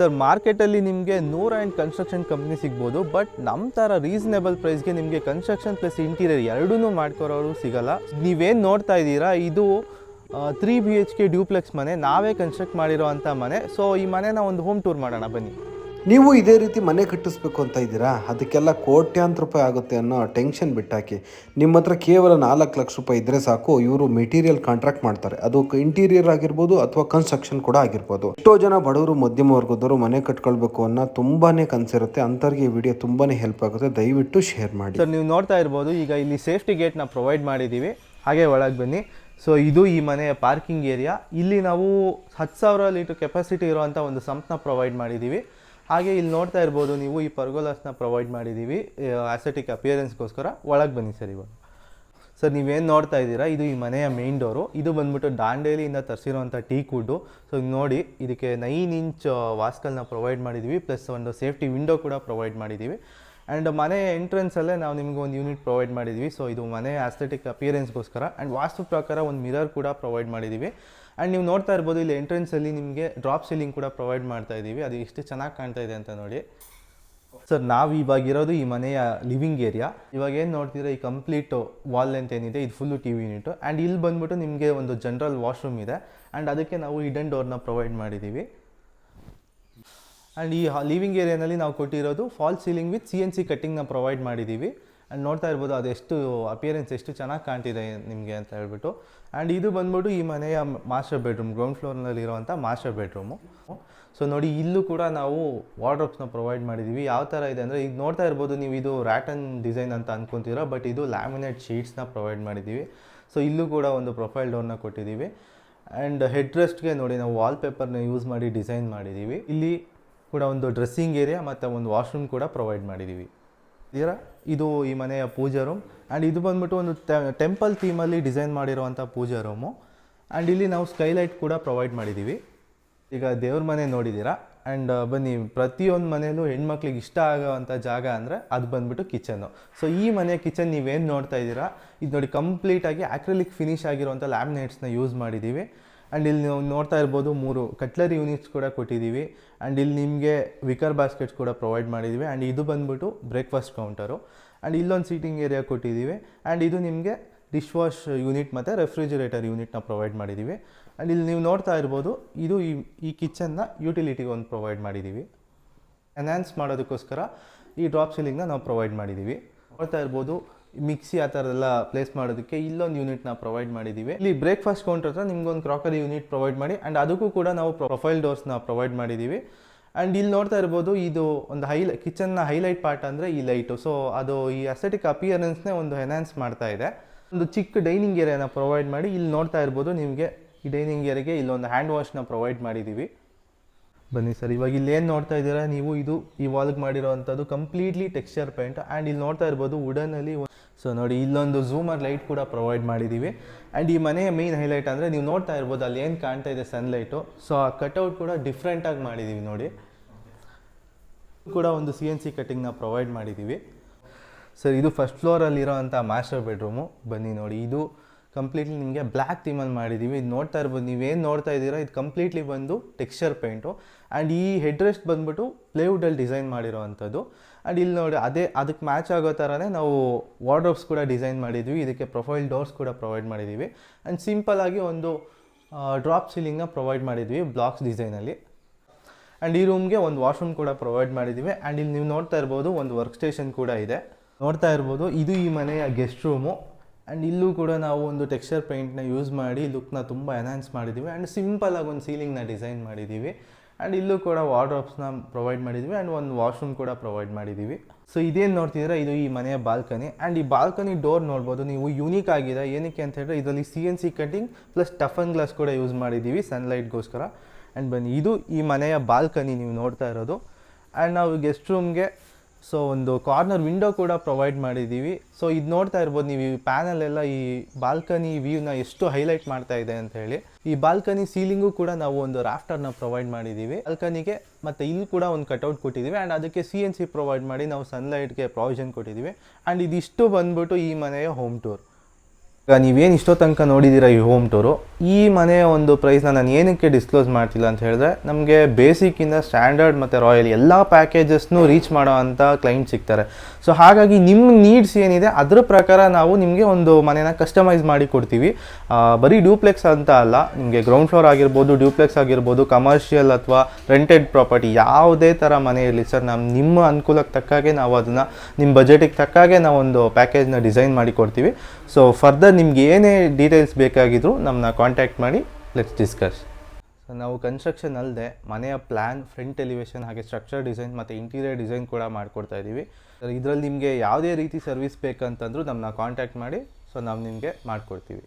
Sir, ಮಾರ್ಕೆಟಲ್ಲಿ ನಿಮಗೆ ನೂರ ಆ್ಯಂಡ್ ಕನ್ಸ್ಟ್ರಕ್ಷನ್ ಕಂಪ್ನಿ ಸಿಗ್ಬೋದು ಬಟ್ ನಮ್ಮ ಥರ ರೀಸನೇಬಲ್ ಪ್ರೈಸ್ಗೆ ನಿಮಗೆ ಕನ್ಸ್ಟ್ರಕ್ಷನ್ ಪ್ಲಸ್ ಇಂಟೀರಿಯರ್ ಎರಡೂ ಮಾಡ್ಕೊರೋರು ಸಿಗಲ್ಲ. ನೀವೇನು ನೋಡ್ತಾ ಇದ್ದೀರಾ, ಇದು three B H K duplex ಮನೆ, ನಾವೇ ಕನ್ಸ್ಟ್ರಕ್ಟ್ ಮಾಡಿರೋ ಅಂಥ ಮನೆ. ಸೊ ಈ ಮನೆನ ಒಂದು ಹೋಮ್ ಟೂರ್ ಮಾಡೋಣ, ಬನ್ನಿ. ನೀವು ಇದೇ ರೀತಿ ಮನೆ ಕಟ್ಟಿಸ್ಬೇಕು ಅಂತ ಇದ್ದೀರಾ? ಅದಕ್ಕೆಲ್ಲ ಕೋಟ್ಯಾಂತರ ರೂಪಾಯಿ ಆಗುತ್ತೆ ಅನ್ನೋ ಟೆನ್ಷನ್ ಬಿಟ್ಟಾಕಿ. ನಿಮ್ಮ ಹತ್ರ ಕೇವಲ ನಾಲ್ಕು ಲಕ್ಷ ರೂಪಾಯಿ ಇದ್ದರೆ ಸಾಕು, ಇವರು ಮೆಟೀರಿಯಲ್ ಕಾಂಟ್ರಾಕ್ಟ್ ಮಾಡ್ತಾರೆ. ಅದು ಇಂಟೀರಿಯರ್ ಆಗಿರ್ಬೋದು ಅಥವಾ ಕನ್ಸ್ಟ್ರಕ್ಷನ್ ಕೂಡ ಆಗಿರ್ಬೋದು. ಎಷ್ಟೋ ಜನ ಬಡವರು, ಮಧ್ಯಮ ವರ್ಗದವರು ಮನೆ ಕಟ್ಕೊಳ್ಬೇಕು ಅನ್ನೋ ತುಂಬಾ ಕನ್ಸಿರುತ್ತೆ. ಅಂಥವ್ರಿಗೆ ಈ ವಿಡಿಯೋ ತುಂಬಾ ಹೆಲ್ಪ್ ಆಗುತ್ತೆ. ದಯವಿಟ್ಟು ಶೇರ್ ಮಾಡಿ. ಸರ್, ನೀವು ನೋಡ್ತಾ ಇರ್ಬೋದು, ಈಗ ಇಲ್ಲಿ ಸೇಫ್ಟಿ ಗೇಟ್ನ ಪ್ರೊವೈಡ್ ಮಾಡಿದ್ದೀವಿ ಹಾಗೆ ಒಳಗೆ ಬನ್ನಿ. ಸೊ ಇದು ಈ ಮನೆಯ ಪಾರ್ಕಿಂಗ್ ಏರಿಯಾ ಇಲ್ಲಿ ನಾವು ಹತ್ತು ಸಾವಿರ ಲೀಟರ್ ಕೆಪಾಸಿಟಿ ಇರುವಂಥ ಒಂದು ಸಂಪ್ನ ಪ್ರೊವೈಡ್ ಮಾಡಿದ್ದೀವಿ ಹಾಗೆ ಇಲ್ಲಿ ನೋಡ್ತಾ ಇರ್ಬೋದು ನೀವು ಈ ಪರ್ಗೋಲಾಸ್ನ ಪ್ರೊವೈಡ್ ಮಾಡಿದ್ದೀವಿ ಆಸೆಟಿಕ್ ಅಪಿಯರೆನ್ಸ್ಗೋಸ್ಕರ ಒಳಗೆ ಬನ್ನಿ ಸರ್ ಇವಾಗ. ಸರ್, ನೀವೇನು ನೋಡ್ತಾ ಇದ್ದೀರಾ? ಇದು ಈ ಮನೆಯ ಮೇನ್ ಡೋರು ಇದು ಬಂದ್ಬಿಟ್ಟು ದಾಂಡೇಲಿಯಿಂದ ತರಿಸಿರುವಂಥ ಟೀ ಕುಡ್ಡು ಸೊ ನೋಡಿ, ಇದಕ್ಕೆ ನೈನ್ ಇಂಚ್ ವಾಸ್ಕಲ್ನ ಪ್ರೊವೈಡ್ ಮಾಡಿದ್ದೀವಿ ಪ್ಲಸ್ ಒಂದು ಸೇಫ್ಟಿ ವಿಂಡೋ ಕೂಡ ಪ್ರೊವೈಡ್ ಮಾಡಿದ್ದೀವಿ. ಆ್ಯಂಡ್ ಮನೆ ಎಂಟ್ರೆನ್ಸಲ್ಲೇ ನಾವು ನಿಮಗೆ ಒಂದು ಯೂನಿಟ್ ಪ್ರೊವೈಡ್ ಮಾಡಿದ್ದೀವಿ. ಸೊ ಇದು ಮನೆ ಆಸ್ಥೆಟಿಕ್ ಅಪಿಯರೆನ್ಸ್ಗೋಸ್ಕರ ಆ್ಯಂಡ್ ವಾಸ್ತು ಪ್ರಕಾರ ಒಂದು ಮಿರರ್ ಕೂಡ ಪ್ರೊವೈಡ್ ಮಾಡಿದ್ದೀವಿ. ಆ್ಯಂಡ್ ನೀವು ನೋಡ್ತಾ ಇರ್ಬೋದು, ಇಲ್ಲಿ ಎಂಟ್ರೆನ್ಸಲ್ಲಿ ನಿಮಗೆ ಡ್ರಾಪ್ ಸೀಲಿಂಗ್ ಕೂಡ ಪ್ರೊವೈಡ್ ಮಾಡ್ತಾ ಇದ್ದೀವಿ ಅದು ಎಷ್ಟು ಚೆನ್ನಾಗಿ ಕಾಣ್ತಾ ಇದೆ ಅಂತ ನೋಡಿ. ಸರ್ ನಾವು ಇವಾಗ ಇರೋದು ಈ ಮನೆಯ ಲಿವಿಂಗ್ ಏರಿಯಾ ಇವಾಗ ಏನು ನೋಡ್ತಿದ್ರೆ, ಈ ಕಂಪ್ಲೀಟ್ ವಾಲ್ ಲೆಂತ್ ಏನಿದೆ, ಇದು full T V unit and ಇಲ್ಲಿ ಬಂದ್ಬಿಟ್ಟು ನಿಮಗೆ ಒಂದು ಜನರಲ್ ವಾಶ್ರೂಮ್ ಇದೆ. ಆ್ಯಂಡ್ ಅದಕ್ಕೆ ನಾವು ಹಿಡನ್ ಡೋರ್ನ ಪ್ರೊವೈಡ್ ಮಾಡಿದ್ದೀವಿ ಆ್ಯಂಡ್ ಈ ಲಿವಿಂಗ್ ಏರಿಯಾನಲ್ಲಿ ನಾವು ಕೊಟ್ಟಿರೋದು fall ceiling with C N C ಕಟ್ಟಿಂಗ್ನ provide ಮಾಡಿದ್ದೀವಿ ಆ್ಯಂಡ್ ನೋಡ್ತಾ ಇರ್ಬೋದು ಎಷ್ಟು ಅಪಿಯರೆನ್ಸ್ ಎಷ್ಟು ಚೆನ್ನಾಗಿ ಕಾಣ್ತಿದೆ ನಿಮಗೆ ಅಂತ ಹೇಳ್ಬಿಟ್ಟು. ಆ್ಯಂಡ್ ಇದು ಬಂದ್ಬಿಟ್ಟು ಈ ಮನೆಯ ಮಾಸ್ಟರ್ ಬೆಡ್ರೂಮ್ ಗ್ರೌಂಡ್ ಫ್ಲೋರ್ನಲ್ಲಿ ಇರುವಂಥ ಮಾಸ್ಟರ್ ಬೆಡ್ರೂಮು ಸೊ ನೋಡಿ, ಇಲ್ಲೂ ಕೂಡ ನಾವು ವಾರ್ಡ್ರೋಬ್ಸ್ನ ಪ್ರೊವೈಡ್ ಮಾಡಿದ್ದೀವಿ ಯಾವ ಥರ ಇದೆ ಅಂದರೆ, ಈಗ ನೋಡ್ತಾ ಇರ್ಬೋದು ನೀವು ಇದು ರ್ಯಾಟನ್ ಡಿಸೈನ್ ಅಂತ ಅನ್ಕೊಂತೀರಾ ಬಟ್ ಇದು ಲ್ಯಾಮಿನೇಟ್ ಶೀಟ್ಸ್ನ ಪ್ರೊವೈಡ್ ಮಾಡಿದ್ದೀವಿ ಸೊ ಇಲ್ಲೂ ಕೂಡ ಒಂದು ಪ್ರೊಫೈಲ್ ಡೋರ್ನ ಕೊಟ್ಟಿದ್ದೀವಿ ಆ್ಯಂಡ್ ಹೆಡ್ ರೆಸ್ಟ್ಗೆ ನೋಡಿ, ನಾವು ವಾಲ್ ಪೇಪರ್ನ ಯೂಸ್ ಮಾಡಿ ಡಿಸೈನ್ ಮಾಡಿದ್ದೀವಿ ಇಲ್ಲಿ ಕೂಡ ಒಂದು ಡ್ರೆಸ್ಸಿಂಗ್ ಏರಿಯಾ ಮತ್ತು ಒಂದು ವಾಶ್ರೂಮ್ ಕೂಡ ಪ್ರೊವೈಡ್ ಮಾಡಿದ್ದೀವಿ ಇದರ ಇದು ಈ ಮನೆಯ ಪೂಜಾ ರೂಮ್ ಆ್ಯಂಡ್ ಇದು ಬಂದ್ಬಿಟ್ಟು ಒಂದು ಟೆಂಪಲ್ ಥೀಮಲ್ಲಿ ಡಿಸೈನ್ ಮಾಡಿರುವಂಥ ಪೂಜಾ ರೂಮು ಆ್ಯಂಡ್ ಇಲ್ಲಿ ನಾವು ಸ್ಕೈಲೈಟ್ ಕೂಡ ಪ್ರೊವೈಡ್ ಮಾಡಿದ್ದೀವಿ ಈಗ ದೇವ್ರ ಮನೆ ನೋಡಿದ್ದೀರಾ? ಆ್ಯಂಡ್ ಬನ್ನಿ, ಪ್ರತಿಯೊಂದು ಮನೆಯಲ್ಲೂ ಹೆಣ್ಮಕ್ಳಿಗೆ ಇಷ್ಟ ಆಗೋವಂಥ ಜಾಗ ಅಂದರೆ ಅದು ಬಂದ್ಬಿಟ್ಟು ಕಿಚನ್ನು ಸೊ ಈ ಮನೆಯ ಕಿಚನ್ ನೀವೇನು ನೋಡ್ತಾ ಇದ್ದೀರಾ? ಇದು ನೋಡಿ ಕಂಪ್ಲೀಟಾಗಿ ಆಕ್ರಿಲಿಕ್ ಫಿನಿಶ್ ಆಗಿರುವಂಥ ಲ್ಯಾಮಿನೇಟ್ಸ್ನ ಯೂಸ್ ಮಾಡಿದ್ದೀವಿ ಆ್ಯಂಡ್ ಇಲ್ಲಿ ನೀವು ನೋಡ್ತಾ ಇರ್ಬೋದು ಮೂರು ಕಟ್ಲರಿ ಯೂನಿಟ್ಸ್ ಕೂಡ ಕೊಟ್ಟಿದ್ದೀವಿ. ಆ್ಯಂಡ್ ಇಲ್ಲಿ ನಿಮಗೆ ವಿಕರ್ ಬಾಸ್ಕೆಟ್ಸ್ ಕೂಡ ಪ್ರೊವೈಡ್ ಮಾಡಿದ್ದೀವಿ. ಆ್ಯಂಡ್ ಇದು ಬಂದ್ಬಿಟ್ಟು ಬ್ರೇಕ್ಫಾಸ್ಟ್ ಕೌಂಟರು ಆ್ಯಂಡ್ ಇಲ್ಲೊಂದು ಸೀಟಿಂಗ್ ಏರಿಯಾ ಕೊಟ್ಟಿದ್ದೀವಿ. ಆ್ಯಂಡ್ ಇದು ನಿಮಗೆ ಡಿಶ್ ವಾಶ್ ಯೂನಿಟ್ ಮತ್ತು ರೆಫ್ರಿಜಿರೇಟರ್ ಯೂನಿಟ್ನ ಪ್ರೊವೈಡ್ ಮಾಡಿದ್ದೀವಿ. ಆ್ಯಂಡ್ ಇಲ್ಲಿ ನೀವು ನೋಡ್ತಾ ಇರ್ಬೋದು, ಇದು ಈ ಈ ಕಿಚನ್ನ ಯುಟಿಲಿಟಿಗೆ ಒಂದು ಪ್ರೊವೈಡ್ ಮಾಡಿದ್ದೀವಿ. ಎನ್ಹ್ಯಾನ್ಸ್ ಮಾಡೋದಕ್ಕೋಸ್ಕರ ಈ ಡ್ರಾಪ್ ಸೀಲಿಂಗ್ನ ನಾವು ಪ್ರೊವೈಡ್ ಮಾಡಿದ್ದೀವಿ. ನೋಡ್ತಾ ಇರ್ಬೋದು ಮಿಕ್ಸಿ ಆ ಥರದೆಲ್ಲ ಪ್ಲೇಸ್ ಮಾಡೋದಕ್ಕೆ ಇಲ್ಲೊಂದು ಯೂನಿಟ್ನ ಪ್ರೊವೈಡ್ ಮಾಡಿದ್ದೀವಿ ಇಲ್ಲಿ ಬ್ರೇಕ್ಫಾಸ್ಟ್ ಕೌಂಟರ್ ಹತ್ರ ನಿಮ್ಗೊಂದು ಕ್ರಾಕರಿ ಯೂನಿಟ್ ಪ್ರೊವೈಡ್ ಮಾಡಿ ಆ್ಯಂಡ್ ಅದಕ್ಕೂ ಕೂಡ ನಾವು ಪ್ರೊಫೈಲ್ ಡೋರ್ಸ್ನ ಪ್ರೊವೈಡ್ ಮಾಡಿದ್ದೀವಿ ಆ್ಯಂಡ್ ಇಲ್ಲಿ ನೋಡ್ತಾ ಇರ್ಬೋದು, ಇದು ಒಂದು ಹೈಲೈ ಕಿಚನ್ನ ಹೈಲೈಟ್ ಪಾರ್ಟ್ ಅಂದರೆ ಈ ಲೈಟು ಸೊ ಅದು ಈ ಅಸೆಟಿಕ್ ಅಪಿಯರೆನ್ಸ್ನೇ ಒಂದು ಎನ್ಹಾನ್ಸ್ ಮಾಡ್ತಾ ಇದೆ. ಒಂದು ಚಿಕ್ಕ ಡೈನಿಂಗ್ ಏರಿಯಾನ ಪ್ರೊವೈಡ್ ಮಾಡಿ, ಇಲ್ಲಿ ನೋಡ್ತಾ ಇರ್ಬೋದು ನಿಮಗೆ ಈ ಡೈನಿಂಗ್ ಏರಿಯಾಗೆ ಇಲ್ಲೊಂದು ಹ್ಯಾಂಡ್ ವಾಶ್ನ ಪ್ರೊವೈಡ್ ಮಾಡಿದ್ದೀವಿ ಬನ್ನಿ ಸರ್, ಇವಾಗ ಇಲ್ಲಿ ಏನು ನೋಡ್ತಾ ಇದ್ದೀರಾ? ನೀವು ಇದು ಈ ವಾಲ್ಗೆ ಮಾಡಿರೋವಂಥದ್ದು ಕಂಪ್ಲೀಟ್ಲಿ ಟೆಕ್ಸ್ಚರ್ ಪೇಂಟ್ ಆ್ಯಂಡ್ ಇಲ್ಲಿ ನೋಡ್ತಾ ಇರ್ಬೋದು ವುಡನಲ್ಲಿ ಸೊ ನೋಡಿ, ಇಲ್ಲೊಂದು ಝೂಮರ್ ಲೈಟ್ ಕೂಡ ಪ್ರೊವೈಡ್ ಮಾಡಿದ್ದೀವಿ ಆ್ಯಂಡ್ ಈ ಮನೆಯ ಮೇನ್ ಹೈಲೈಟ್ ಅಂದರೆ ನೀವು ನೋಡ್ತಾ ಇರ್ಬೋದು, ಅಲ್ಲಿ ಏನು ಕಾಣ್ತಾ ಇದೆ ಸನ್ಲೈಟು ಸೊ ಆ ಕಟೌಟ್ ಕೂಡ ಡಿಫ್ರೆಂಟಾಗಿ ಮಾಡಿದ್ದೀವಿ ನೋಡಿ. ಕೂಡ ಒಂದು ಸಿ ಎನ್ ಸಿ ಕಟ್ಟಿಂಗ್ನ ಪ್ರೊವೈಡ್ ಮಾಡಿದ್ದೀವಿ ಸರ್ ಇದು ಫಸ್ಟ್ ಫ್ಲೋರಲ್ಲಿರೋವಂಥ ಮಾಸ್ಟರ್ ಬೆಡ್ರೂಮು ಬನ್ನಿ ನೋಡಿ, ಇದು ಕಂಪ್ಲೀಟ್ಲಿ ನಿಮಗೆ ಬ್ಲ್ಯಾಕ್ ಥೀಮಲ್ಲಿ ಮಾಡಿದ್ದೀವಿ ಇದು ನೋಡ್ತಾ ಇರ್ಬೋದು ನೀವೇನು ನೋಡ್ತಾ ಇದ್ದೀರಾ, ಇದು ಕಂಪ್ಲೀಟ್ಲಿ ಬಂದು ಟೆಕ್ಸ್ಚರ್ ಪೇಂಟು ಆ್ಯಂಡ್ ಈ ಹೆಡ್ ರೆಸ್ಟ್ ಬಂದ್ಬಿಟ್ಟು ಪ್ಲೇವುಡಲ್ಲಿ ಡಿಸೈನ್ ಮಾಡಿರೋವಂಥದ್ದು ಆ್ಯಂಡ್ ಇಲ್ಲಿ ನೋಡಿ, ಅದೇ, ಅದಕ್ಕೆ ಮ್ಯಾಚ್ ಆಗೋ ಥರನೇ ನಾವು ವಾರ್ಡ್ರೋಬ್ಸ್ ಕೂಡ ಡಿಸೈನ್ ಮಾಡಿದ್ವಿ. ಇದಕ್ಕೆ ಪ್ರೊಫೈಲ್ ಡೋರ್ಸ್ ಕೂಡ ಪ್ರೊವೈಡ್ ಮಾಡಿದ್ದೀವಿ ಆ್ಯಂಡ್ ಸಿಂಪಲ್ಲಾಗಿ ಒಂದು ಡ್ರಾಪ್ ಸೀಲಿಂಗ್ನ ಪ್ರೊವೈಡ್ ಮಾಡಿದ್ವಿ ಬ್ಲಾಕ್ಸ್ ಡಿಸೈನಲ್ಲಿ ಆ್ಯಂಡ್ ಈ ರೂಮ್ಗೆ ಒಂದು ವಾಶ್ರೂಮ್ ಕೂಡ ಪ್ರೊವೈಡ್ ಮಾಡಿದ್ದೀವಿ ಆ್ಯಂಡ್ ಇಲ್ಲಿ ನೀವು ನೋಡ್ತಾ ಇರ್ಬೋದು ಒಂದು ವರ್ಕ್ ಸ್ಟೇಷನ್ ಕೂಡ ಇದೆ. ನೋಡ್ತಾ ಇರ್ಬೋದು, ಇದು ಈ ಮನೆಯ ಗೆಸ್ಟ್ ರೂಮು ಆ್ಯಂಡ್ ಇಲ್ಲೂ ಕೂಡ ನಾವು ಒಂದು ಟೆಕ್ಸ್ಚರ್ ಪೇಂಟ್ನ ಯೂಸ್ ಮಾಡಿ ಲುಕ್ನ ತುಂಬ ಎನ್ಹಾನ್ಸ್ ಮಾಡಿದ್ದೀವಿ ಆ್ಯಂಡ್ ಸಿಂಪಲಾಗಿ ಒಂದು ಸೀಲಿಂಗ್ನ ಡಿಸೈನ್ ಮಾಡಿದ್ದೀವಿ ಆ್ಯಂಡ್ ಇಲ್ಲೂ ಕೂಡ ವಾರ್ಡ್ರೋಬ್ಸ್ನ ಪ್ರೊವೈಡ್ ಮಾಡಿದ್ದೀವಿ ಆ್ಯಂಡ್ ಒಂದು ವಾಶ್ರೂಮ್ ಕೂಡ ಪ್ರೊವೈಡ್ ಮಾಡಿದ್ದೀವಿ. ಸೊ ಇದೇನು ನೋಡ್ತಿದ್ರೆ ಇದು ಈ ಮನೆಯ ಬಾಲ್ಕನಿ ಆ್ಯಂಡ್ ಈ ಬಾಲ್ಕನಿ ಡೋರ್ ನೋಡ್ಬೋದು, ನೀವು ಯೂನಿಕ್ ಆಗಿದೆ ಏನಕ್ಕೆ ಅಂತ ಹೇಳಿದ್ರೆ ಇದರಲ್ಲಿ C N C cutting plus toughen glass ಕೂಡ ಯೂಸ್ ಮಾಡಿದ್ದೀವಿ ಸನ್ಲೈಟ್ಗೋಸ್ಕರ ಆ್ಯಂಡ್ ಬನ್ನಿ, ಇದು ಈ ಮನೆಯ ಬಾಲ್ಕನಿ ನೀವು ನೋಡ್ತಾ ಇರೋದು. ಆ್ಯಂಡ್ ನಾವು ಗೆಸ್ಟ್ ರೂಮ್ಗೆ ಸೊ ಒಂದು ಕಾರ್ನರ್ ವಿಂಡೋ ಕೂಡ ಪ್ರೊವೈಡ್ ಮಾಡಿದ್ದೀವಿ. ಸೊ ಇದು ನೋಡ್ತಾ ಇರ್ಬೋದು, ನೀವು ಈ ಪ್ಯಾನಲ್ ಎಲ್ಲ, ಈ ಬಾಲ್ಕನಿ ವ್ಯೂನ ಎಷ್ಟು ಹೈಲೈಟ್ ಮಾಡ್ತಾ ಇದೆ ಅಂತ ಹೇಳಿ. ಈ ಬಾಲ್ಕನಿ ಸೀಲಿಂಗು ಕೂಡ ನಾವು ಒಂದು ರಾಫ್ಟರ್ನ ಪ್ರೊವೈಡ್ ಮಾಡಿದ್ದೀವಿ. ಬಾಲ್ಕನಿಗೆ ಮತ್ತು ಇಲ್ಲಿ ಕೂಡ ಒಂದು ಕಟ್ಔಟ್ ಕೊಟ್ಟಿದ್ದೀವಿ. ಆ್ಯಂಡ್ ಅದಕ್ಕೆ ಸಿ ಎನ್ ಸಿ ಪ್ರೊವೈಡ್ ಮಾಡಿ ನಾವು ಸನ್ಲೈಟ್ಗೆ ಪ್ರಾವಿಷನ್ ಕೊಟ್ಟಿದ್ದೀವಿ. ಆ್ಯಂಡ್ ಇದಿಷ್ಟು ಬಂದ್ಬಿಟ್ಟು ಈ ಮನೆಯ ಹೋಮ್ ಟೂರ್ ನೀವೇನು ಇಷ್ಟೋ ತನಕ ನೋಡಿದ್ದೀರಾ ಈ ಹೋಮ್ ಟೂರು ಈ ಮನೆಯ ಒಂದು ಪ್ರೈಸ್ನ ನಾನು ಏನಕ್ಕೆ ಡಿಸ್ಕ್ಲೋಸ್ ಮಾಡ್ತಿಲ್ಲ ಅಂತ ಹೇಳಿದ್ರೆ ನಮಗೆ ಬೇಸಿಕ್ಕಿಂದ ಸ್ಟ್ಯಾಂಡರ್ಡ್ ಮತ್ತು ರಾಯಲ್ ಎಲ್ಲ ಪ್ಯಾಕೇಜಸ್ನೂ ರೀಚ್ ಮಾಡೋ ಅಂಥ ಕ್ಲೈಂಟ್ ಸಿಗ್ತಾರೆ. ಸೊ ಹಾಗಾಗಿ ನಿಮ್ಮ ನೀಡ್ಸ್ ಏನಿದೆ ಅದರ ಪ್ರಕಾರ ನಾವು ನಿಮಗೆ ಒಂದು ಮನೆನ ಕಸ್ಟಮೈಸ್ ಮಾಡಿ ಕೊಡ್ತೀವಿ. ಬರೀ ಡ್ಯೂಪ್ಲೆಕ್ಸ್ ಅಂತ ಅಲ್ಲ, ನಿಮಗೆ ಗ್ರೌಂಡ್ ಫ್ಲೋರ್ ಆಗಿರ್ಬೋದು ಡ್ಯೂಪ್ಲೆಕ್ಸ್ ಆಗಿರ್ಬೋದು ಕಮರ್ಷಿಯಲ್ ಅಥವಾ ರೆಂಟೆಡ್ ಪ್ರಾಪರ್ಟಿ ಯಾವುದೇ ಥರ ಮನೆ ಇರಲಿ ಸರ್ ನಮ್ಮ ನಿಮ್ಮ ಅನುಕೂಲಕ್ಕೆ ತಕ್ಕಾಗೆ ನಾವು ಅದನ್ನು ನಿಮ್ಮ ಬಜೆಟಿಗೆ ತಕ್ಕಾಗೆ ನಾವು ಒಂದು ಪ್ಯಾಕೇಜ್ನ ಡಿಸೈನ್ ಮಾಡಿ ಕೊಡ್ತೀವಿ. ಸೊ ಫರ್ದರ್ ನಿಮ್ಗೆ ಏನೇ ಡೀಟೇಲ್ಸ್ ಬೇಕಾಗಿದ್ರು ನಮ್ಮನ್ನ ಕಾಂಟ್ಯಾಕ್ಟ್ ಮಾಡಿ ಲೆಟ್ಸ್ ಡಿಸ್ಕಸ್ ಸೊ ನಾವು ಕನ್ಸ್ಟ್ರಕ್ಷನ್ ಅಲ್ಲದೆ ಮನೆಯ ಪ್ಲ್ಯಾನ್ ಫ್ರಂಟ್ ಎಲಿವೇಷನ್ ಹಾಗೆ ಸ್ಟ್ರಕ್ಚರ್ ಡಿಸೈನ್ ಮತ್ತು ಇಂಟೀರಿಯರ್ ಡಿಸೈನ್ ಕೂಡ ಮಾಡಿಕೊಡ್ತಾ ಇದ್ದೀವಿ. ಇದರಲ್ಲಿ ನಿಮಗೆ ಯಾವುದೇ ರೀತಿ ಸರ್ವಿಸ್ ಬೇಕಂತಂದ್ರೂ ನಮ್ಮನ್ನ ಕಾಂಟ್ಯಾಕ್ಟ್ ಮಾಡಿ ಸೊ ನಾವು ನಿಮಗೆ ಮಾಡಿಕೊಡ್ತೀವಿ.